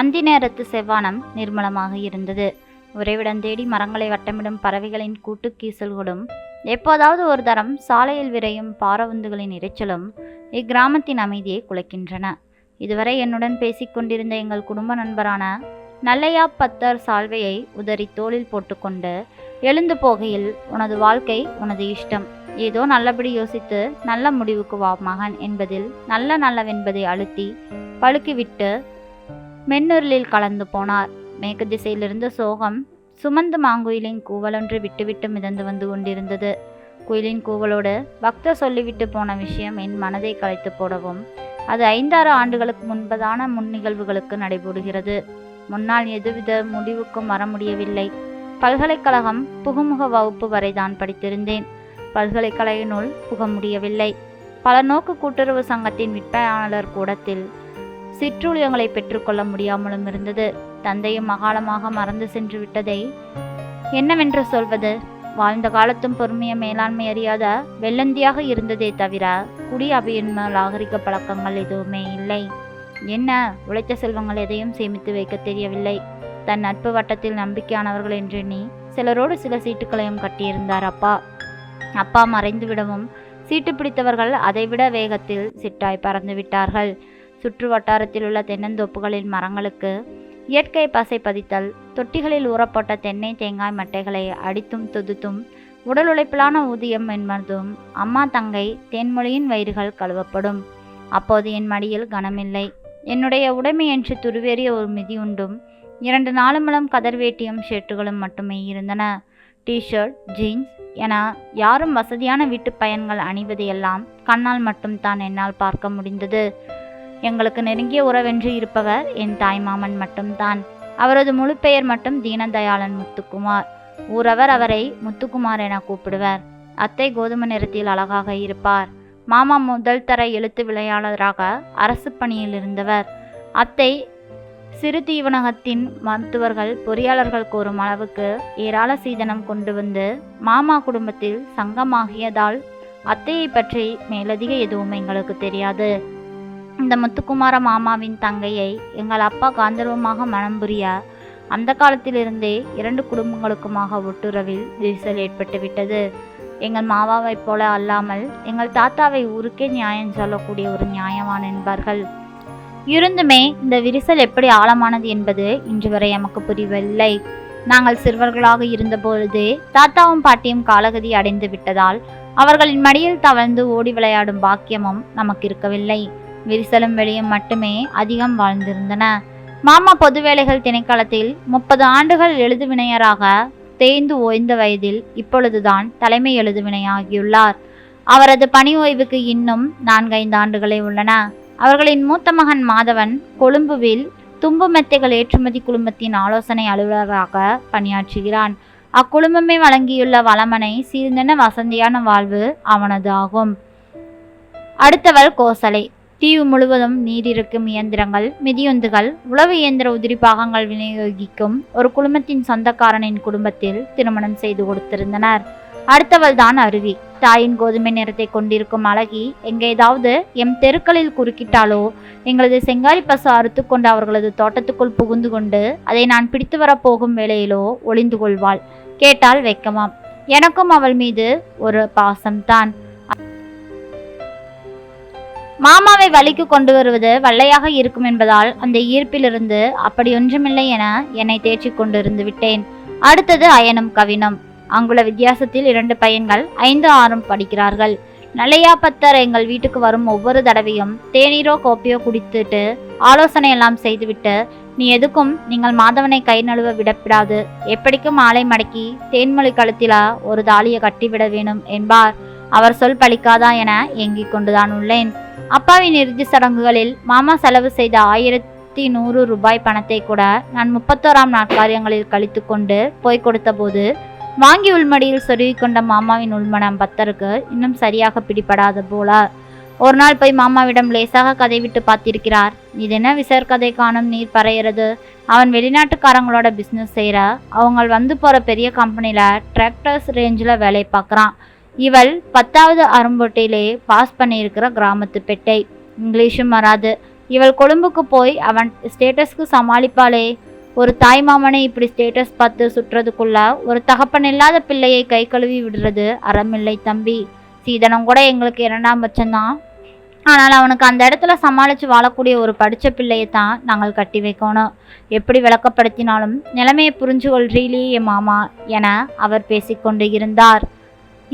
அந்தி நேரத்து செவ்வானம் நிர்மலமாக இருந்தது. உறைவிடம் தேடி மரங்களை வட்டமிடும் பறவைகளின் கூட்டுக்கீசல்களும் எப்போதாவது ஒரு தரம் சாலையில் விரையும் பாரவுந்துகளின் இரைச்சலும் இக்கிராமத்தின் அமைதியை குலைக்கின்றன. இதுவரை என்னுடன் பேசிக் கொண்டிருந்த எங்கள் குடும்ப நண்பரான நல்லையா பத்தர் சால்வையை உதறி தோளில் போட்டுக்கொண்டு எழுந்து போகையில் உனது வாழ்க்கை உனது இஷ்டம். ஏதோ நல்லபடி யோசித்து நல்ல முடிவுக்கு வா மகன் என்பதில் நல்ல நல்லவென்பதை அழுத்தி பழுக்கிவிட்டு மென்னுருளில் கலந்து போனார். மேற்கு திசையிலிருந்து சோகம் சுமந்து மாங்குயிலின் கூவலொன்று விட்டுவிட்டு மிதந்து வந்து கொண்டிருந்தது. குயிலின் கூவலோடு பக்தர் சொல்லிவிட்டு போன விஷயம் என் மனதை கலைத்து போடவும் அது ஐந்தாறு ஆண்டுகளுக்கு முன்பதான முன் நிகழ்வுகளுக்கு நடைபெறுகிறது முன்னால் எதுவித முடிவுக்கும் வர முடியவில்லை. பல்கலைக்கழகம் புகுமுக வகுப்பு வரை தான் படித்திருந்தேன். பல்கலைக்கழகினுள் புக முடியவில்லை. பல நோக்கு கூட்டுறவு சங்கத்தின் விற்பனையாளர் கூடத்தில் சிற்றுளியங்களை பெற்றுக்கொள்ள முடியாமலும் இருந்தது. தந்தையும் அகாலமாக மறந்து சென்று விட்டதை என்னவென்று சொல்வது? வாழ்ந்த காலத்தும் பொறுமைய மேலாண்மை அறியாத வெள்ளந்தியாக இருந்ததே தவிர குடி அபியன்ம நாகரிக பழக்கங்கள் எதுவுமே இல்லை. என்ன? உழைத்த செல்வங்கள் எதையும் சேமித்து வைக்க தெரியவில்லை. தன் நட்பு வட்டத்தில் நம்பிக்கையானவர்கள் என்று எண்ணி சிலரோடு சில சீட்டுகளையும் கட்டியிருந்தார் அப்பா. அப்பா மறைந்து விடவும் சீட்டு பிடித்தவர்கள் அதைவிட வேகத்தில் சிட்டாய் பறந்து விட்டார்கள் சுற்று வட்டாரத்தில் உள்ள தென்னந்தோப்புகளின் மரங்களுக்கு இயற்கை பசை பதித்தல் தொட்டிகளில் ஊறப்பட்ட தென்னை தேங்காய் மட்டைகளை அடித்தும் துதுத்தும் உடல் உழைப்பிலான ஊதியம் என்பதும் அம்மா தங்கை தேன்மொழியின் வயிறுகள் கழுவப்படும். அப்போது என் மடியில் கனமில்லை. என்னுடைய உடைமை என்று துருவேறிய ஒரு மிதி உண்டும் இரண்டு நாலுமலம் கதர் வேட்டியும் ஷர்ட்டுகளும் மட்டுமே இருந்தன. டிஷர்ட் ஜீன்ஸ் என யாரும் வசதியான வீட்டு பயன்கள் அணிவதையெல்லாம் கண்ணால் மட்டும் தான் என்னால் பார்க்க முடிந்தது. எங்களுக்கு நெருங்கிய உறவென்று இருப்பவர் என் தாய்மாமன் மட்டும்தான். அவரது முழு பெயர் மட்டும் தீனதயாளன் முத்துக்குமார். ஊரவர் அவரை முத்துக்குமார் என கூப்பிடுவர். அத்தை கோதுமை நிறத்தில் அழகாக இருப்பார். மாமா முதல் தர எழுத்து விளையாளராக அரசு பணியில் இருந்தவர். அத்தை சிறு தீவனகத்தின் மருத்துவர்கள் பொறியாளர்கள் கூறும் அளவுக்கு ஏராள சீதனம் கொண்டு வந்து மாமா குடும்பத்தில் சங்கமாகியதால் அத்தையை பற்றி மேலதிக எதுவும் எங்களுக்கு தெரியாது. இந்த முத்துக்குமார மாமாவின் தங்கையை எங்கள் அப்பா காந்தர்வமாக மனம் புரிய அந்த காலத்திலிருந்தே இரண்டு குடும்பங்களுக்குமாக ஒட்டுறவில் விரிசல் ஏற்பட்டுவிட்டது. எங்கள் மாவாவைப் போல அல்லாமல் எங்கள் தாத்தாவை ஊருக்கே நியாயம் சொல்லக்கூடிய ஒரு நியாயவான் என்பார்கள் இருந்துமே இந்த விரிசல் எப்படி ஆழமானது என்பது இன்று வரை எமக்கு புரியவில்லை. நாங்கள் சிறுவர்களாக இருந்தபொழுது தாத்தாவும் பாட்டியும் காலகதி அடைந்து விட்டதால் அவர்களின் மடியில் தவழ்ந்து ஓடி விளையாடும் பாக்கியமும் நமக்கு இருக்கவில்லை. விரிசலும் வெளியும் மட்டுமே அதிகம் வாழ்ந்திருந்தன. மாமா பொது வேலைகள் திணைக்களத்தில் முப்பது ஆண்டுகள் எழுதுவினையராக தேய்ந்து ஓய்ந்த வயதில் இப்பொழுதுதான் தலைமை எழுதுவினையாகியுள்ளார். அவரது பணி ஓய்வுக்கு இன்னும் நான்கைந்து ஆண்டுகளே உள்ளன. அவர்களின் மூத்த மகன் மாதவன் கொழும்புவில் தும்பு மெத்தைகள் ஏற்றுமதி குழுமத்தின் ஆலோசனை அலுவலராக பணியாற்றுகிறான். அக்குழுமமே வழங்கியுள்ள வளமனை சீர்ந்தன வசந்தியான வாழ்வு அவனது ஆகும். அடுத்தவள் கோசலை. தீவு முழுவதும் நீரிருக்கும் இயந்திரங்கள் மிதியுந்துகள் உளவு இயந்திர உதிரி பாகங்கள் விநியோகிக்கும் ஒரு குழுமத்தின் சொந்தக்காரனின் குடும்பத்தில் திருமணம் செய்து கொடுத்திருந்தனர். அடுத்தவள் தான் அருவி. தாயின் கோதுமை நிறத்தை கொண்டிருக்கும் அழகி எங்கேதாவது எம் தெருக்களில் குறுக்கிட்டாலோ எங்களது செங்காரி பசு அறுத்து கொண்டு அவர்களது தோட்டத்துக்குள் புகுந்து கொண்டு அதை நான் பிடித்து வரப் போகும் வேளையிலோ ஒளிந்து கொள்வாள். கேட்டால் வெட்கமாம் எனக்கும் அவள் மீது ஒரு பாசம்தான். மாமாவை வழிக்கு கொண்டு வருவது வல்லையாக இருக்கும் என்பதால் அந்த ஈர்ப்பிலிருந்து அப்படி ஒன்றுமில்லை என என்னை தேற்றிக் கொண்டிருந்து விட்டேன். அடுத்தது அயனும் கவினும். அங்குள்ள வித்தியாசத்தில் இரண்டு பையன்கள் ஐந்து ஆறும் படிக்கிறார்கள். நல்லையா பத்தர் எங்கள் வீட்டுக்கு வரும் ஒவ்வொரு தடவையும் தேநீரோ கோப்பையோ குடித்துட்டு ஆலோசனை எல்லாம் செய்துவிட்டு நீ எதுக்கும் நீங்கள் மாதவனை கை நழுவ விடப்படாது. எப்படிக்கும் ஆலை மடக்கி தேன்மொழி கழுத்திலா ஒரு தாலியை கட்டிவிட வேணும் என்பார். அவர் சொல் பழிக்காதா என ஏங்கிக் கொண்டுதான் உள்ளேன். அப்பாவின் இறுதி சடங்குகளில் மாமா செலவு செய்த ஆயிரத்தி நூறு ரூபாய் பணத்தை கூட நான் முப்பத்தோராம் நாட்காரியங்களில் கழித்து கொண்டு போய் கொடுத்தபோது வாங்கி உள்மடியில் சொருகி கொண்ட மாமாவின் உள்மனம் பத்தருக்கு இன்னும் சரியாக பிடிபடாத போல. ஒரு நாள் போய் மாமாவிடம் லேசாக கதை விட்டு பார்த்திருக்கிறார். இது என்ன விசர் கதை காணும் நீர் பறையிறது? அவன் வெளிநாட்டுக்காரங்களோட பிஸ்னஸ் செய்கிற அவங்க வந்து போகிற பெரிய கம்பெனியில் டிராக்டர்ஸ் ரேஞ்சில் வேலை பார்க்குறான். இவள் பத்தாவது அரும்பொட்டிலே பாஸ் பண்ணியிருக்கிற கிராமத்து பெட்டை. இங்கிலீஷும் வராது. இவள் கொழும்புக்கு போய் அவன் ஸ்டேட்டஸ்க்கு சமாளிப்பாளே. ஒரு தாய் மாமனை இப்படி ஸ்டேட்டஸ் பார்த்து சுற்றுறதுக்குள்ள ஒரு தகப்பன் இல்லாத பிள்ளையை கை கழுவி விடுறது அறமில்லை தம்பி. சீதனம் கூட எங்களுக்கு இரண்டாம் பட்சம்தான். ஆனால் அவனுக்கு அந்த இடத்துல சமாளித்து வாழக்கூடிய ஒரு படித்த பிள்ளையை தான் நாங்கள் கட்டி வைக்கணும். எப்படி விளக்கப்படுத்தினாலும் நிலைமையை புரிஞ்சு கொள்றீலி என் மாமா என அவர் பேசிக்கொண்டு இருந்தார்.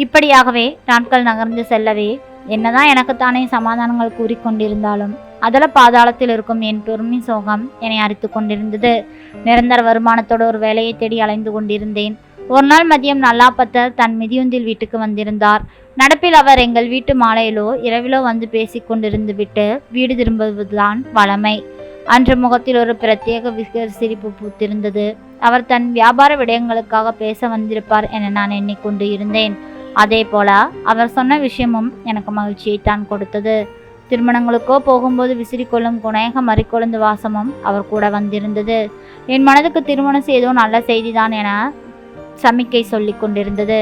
இப்படியாகவே நாட்கள் நகர்ந்து செல்லவே என்னதான் எனக்குத்தானே சமாதானங்கள் கூறிக்கொண்டிருந்தாலும் அதல பாதாளத்தில் இருக்கும் என் பெருமை சோகம் என்னை அரித்து கொண்டிருந்தது. நிரந்தர வருமானத்தோடு ஒரு வேலையை தேடி அலைந்து கொண்டிருந்தேன். ஒரு நாள் மதியம் நல்லாப்பத்தர் தன் மிதியுந்தில் வீட்டுக்கு வந்திருந்தார். நடப்பில் அவர் எங்கள் வீட்டு மாலையிலோ இரவிலோ வந்து பேசிக் கொண்டிருந்து விட்டு வீடு திரும்புவதுதான் வளமை அன்று முகத்தில் ஒரு பிரத்யேக விசிக சிரிப்பு பூத்திருந்தது. அவர் தன் வியாபார விடயங்களுக்காக பேச வந்திருப்பார் என நான் எண்ணிக்கொண்டு இருந்தேன். அதே போல அவர் சொன்ன விஷயமும் எனக்கு மகிழ்ச்சியை தான் கொடுத்தது. திருமணங்களுக்கோ போகும்போது விசிறிக்கொள்ளும் குணேக மறிக்கொழுந்து வாசமும் அவர் கூட வந்திருந்தது. என் மனதுக்கு திருமணம் செய்தோ நல்ல செய்திதான் என சமிக்கை சொல்லி கொண்டிருந்தது.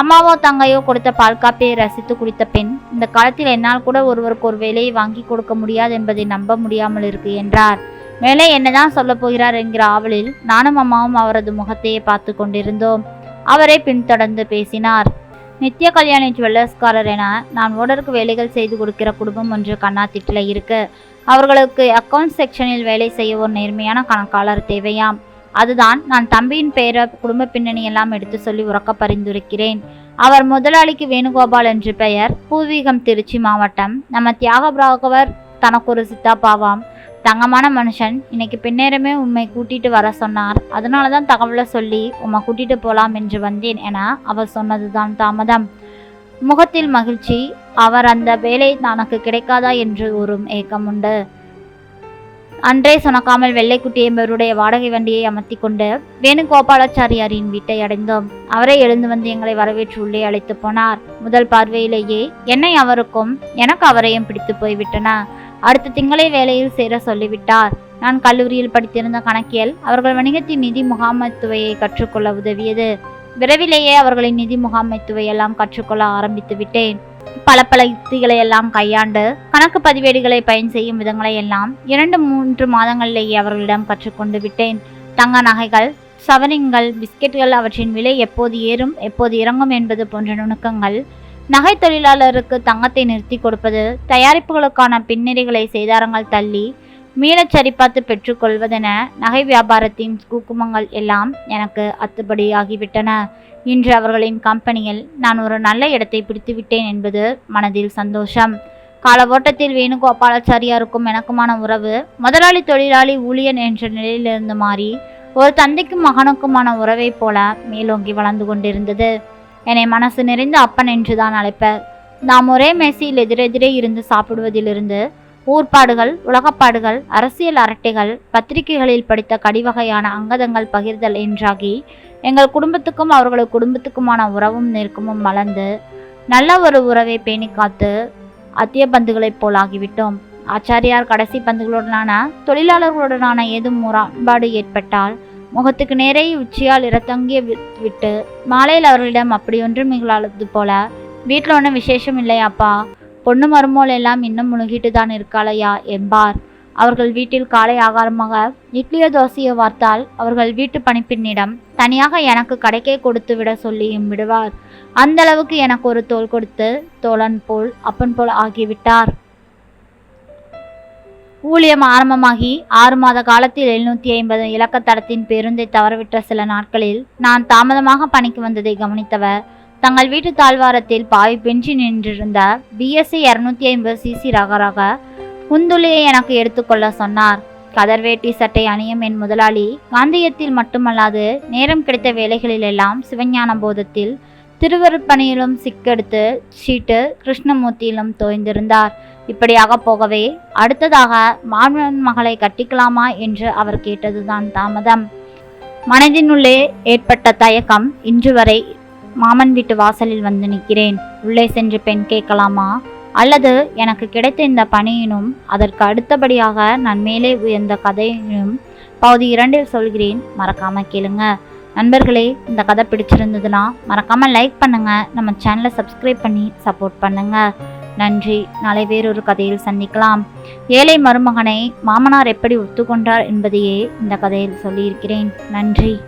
அம்மாவோ தங்கையோ கொடுத்த பால் காப்பியை ரசித்து குடித்த பெண் இந்த காலத்தில் என்னால் கூட ஒருவருக்கு ஒரு வேலையை வாங்கி கொடுக்க முடியாது என்பதை நம்ப முடியாமல் இருக்கு என்றார். மேலே என்னதான் சொல்ல போகிறார் என்கிற ஆவலில் நானும் அம்மாவும் அவரது முகத்தையே பார்த்து கொண்டிருந்தோம். அவரை பின்தொடர்ந்து பேசினார். நித்ய கல்யாணி ஜுவல்லர்ஸ்காரர் என நான் ஓடருக்கு வேலைகள் செய்து கொடுக்கிற குடும்பம் ஒன்று கண்ணாத்திட்டில் இருக்கு. அவர்களுக்கு அக்கவுண்ட் செக்ஷனில் வேலை செய்ய ஒரு நேர்மையான கணக்காளர் தேவையாம். அதுதான் நான் தம்பியின் பெயரை குடும்ப பின்னணி எல்லாம் எடுத்து சொல்லி உறக்க பரிந்துரைக்கிறேன். அவர் முதலாளிக்கு வேணுகோபால் என்று பெயர். பூர்வீகம் திருச்சி மாவட்டம். நம்ம தியாகபிராகவர் தனக்கு ஒரு சித்தாப்பாவாம் தங்கமான மனுஷன். இன்னைக்கு பின்னேறமே உண்மை கூட்டிட்டு வர சொன்னார். அதனால தான் தகவலை சொல்லி உம்மை கூட்டிட்டு போலாம் என்று வந்தேன் என அவர் சொன்னதுதான் தாமதம். முகத்தில் மகிழ்ச்சி. அவர் அந்த வேலை தனக்கு கிடைக்காதா என்று ஒரு ஏக்கம் உண்டு. அன்றே சுணக்காமல் வெள்ளைக்குட்டி என்பவருடைய வாடகை வண்டியை அமர்த்தி கொண்டு வேணுகோபாலாச்சாரியாரின் வீட்டை அடைந்தோம். அவரே எழுந்து வந்து எங்களை வரவேற்று உள்ளே அழைத்து போனார். முதல் பார்வையிலேயே என்னை அவருக்கும் எனக்கு அவரையும் பிடித்து போய்விட்டன. அடுத்த திங்களை வேலையில் சேர சொல்லிவிட்டார். நான் கல்லூரியில் படித்திருந்த கணக்கியல் அவர்கள் வணிகத்தின் நிதி முகாமைத்துவையை கற்றுக்கொள்ள உதவியது. விரைவிலேயே அவர்களின் நிதி முகாமைத்துவை எல்லாம் கற்றுக்கொள்ள ஆரம்பித்து விட்டேன். பல பல யுக்திகளை எல்லாம் கையாண்டு கணக்கு பதிவேடுகளை பயன் செய்யும் விதங்களை எல்லாம் இரண்டு மூன்று மாதங்களிலேயே அவர்களிடம் கற்றுக்கொண்டு விட்டேன். தங்க நகைகள் சவரிங்கள் பிஸ்கெட்டுகள் அவற்றின் விலை எப்போது ஏறும் எப்போது இறங்கும் என்பது போன்ற நுணுக்கங்கள் நகை தொழிலாளருக்கு தங்கத்தை நிறுத்தி கொடுப்பது தயாரிப்புகளுக்கான பின்னணிகளை செய்தாரங்கள் தள்ளி மீளச் சரிபார்த்து பெற்றுக்கொள்வதென நகை வியாபாரத்தின் கூக்குமங்கள் எல்லாம் எனக்கு அத்துப்படியாகிவிட்டன இன்று அவர்களின் கம்பெனியில் நான் ஒரு நல்ல இடத்தை பிடித்துவிட்டேன் என்பது மனதில் சந்தோஷம். கால ஓட்டத்தில் வேணுகோபாலாச்சாரியாருக்கும் எனக்குமான உறவு முதலாளி தொழிலாளி ஊழியன் என்ற நிலையிலிருந்து மாறி ஒரு தந்தைக்கும் மகனுக்குமான உறவைப் போல மேலோங்கி வளர்ந்து கொண்டிருந்தது. என்னை மனசு நிறைந்த அப்பன் என்றுதான் அழைப்பர். நாம் ஒரே மேசையில் எதிரெதிரே இருந்து சாப்பிடுவதிலிருந்து ஊர்ப்பாடுகள் உலகப்பாடுகள் அரசியல் அரட்டைகள் பத்திரிகைகளில் படித்த கடிவகையான அங்கதங்கள் பகிர்தல் என்றாகி எங்கள் குடும்பத்துக்கும் அவர்களது குடும்பத்துக்குமான உறவும் நெருக்கமும் மலர்ந்து நல்ல ஒரு உறவை பேணி காத்து அத்திய பந்துகளைப் போலாகிவிட்டோம் ஆச்சாரியார் கடைசி பந்துகளுடனான தொழிலாளர்களுடனான ஏதும் முரண்பாடு ஏற்பட்டால் முகத்துக்கு நேரே உச்சியால் இறத்தங்கி விட்டு மாலையில் அவர்களிடம் அப்படியொன்றும் நிகழாதது போல. வீட்டில் ஒன்றும் விசேஷம் இல்லையாப்பா பொண்ணு மருமோல் எல்லாம் இன்னும் முழுகிட்டு தான் இருக்காளையா? என்பார். அவர்கள் வீட்டில் காலை ஆகாரமாக இட்லியோ தோசையோ வார்த்தால் அவர்கள் வீட்டு பணிப்பெண்ணிடம் தனியாக எனக்கு கடைக்கே கொடுத்து விட சொல்லியும் விடுவார். அந்த அளவுக்கு எனக்கு ஒரு தோல் கொடுத்து தோழன் போல் அப்பன் போல் ஆகிவிட்டார். ஊழியம் ஆரம்பமாகி ஆறு மாத காலத்தில் எழுநூற்றி ஐம்பது இலக்க தடத்தின் பேருந்தை தவறவிட்ட சில நாட்களில் நான் தாமதமாக பணிக்கு வந்ததை கவனித்தவர். தங்கள் வீட்டு தாழ்வாரத்தில் பாய் பெஞ்சி நின்றிருந்த பிஎஸ்சி இரநூத்தி ஐம்பது சிசி ரகராக குந்துளியை எனக்கு எடுத்துக்கொள்ள சொன்னார். கதர்வேட்டி சட்டை அணியும் என் முதலாளி காந்தியத்தில் மட்டுமல்லாது நேரம் கிடைத்த வேலைகளிலெல்லாம் சிவஞான போதத்தில் திருவருப்பணியிலும் சிக்கெடுத்து சீட்டு கிருஷ்ணமூர்த்தியிலும் தோய்ந்திருந்தார். இப்படியாக போகவே அடுத்ததாக மாமன் மகளை கட்டிக்கலாமா என்று அவர் கேட்டதுதான் தாமதம். மனதினுள்ளே ஏற்பட்ட தயக்கம் இன்று வரை மாமன் வீட்டு வாசலில் வந்து நிற்கிறேன். உள்ளே சென்று பெண் கேட்கலாமா? அல்லது எனக்கு கிடைத்த இந்த பணியினும் அதற்கு அடுத்தபடியாக நான் மேலே உயர்ந்த கதையினும் பகுதி இரண்டில் சொல்கிறேன். மறக்காம கேளுங்க. நண்பர்களே இந்த கதை பிடிச்சிருந்ததுன்னா மறக்காமல் லைக் பண்ணுங்கள் நம்ம சேனலை சப்ஸ்கிரைப் பண்ணி சப்போர்ட் பண்ணுங்கள் நன்றி. நாளை வேறொரு கதையில் சந்திக்கலாம். ஏழை மருமகனை மாமனார் எப்படி ஒத்துக்கொண்டார் என்பதையே இந்த கதையில் சொல்லியிருக்கிறேன். நன்றி.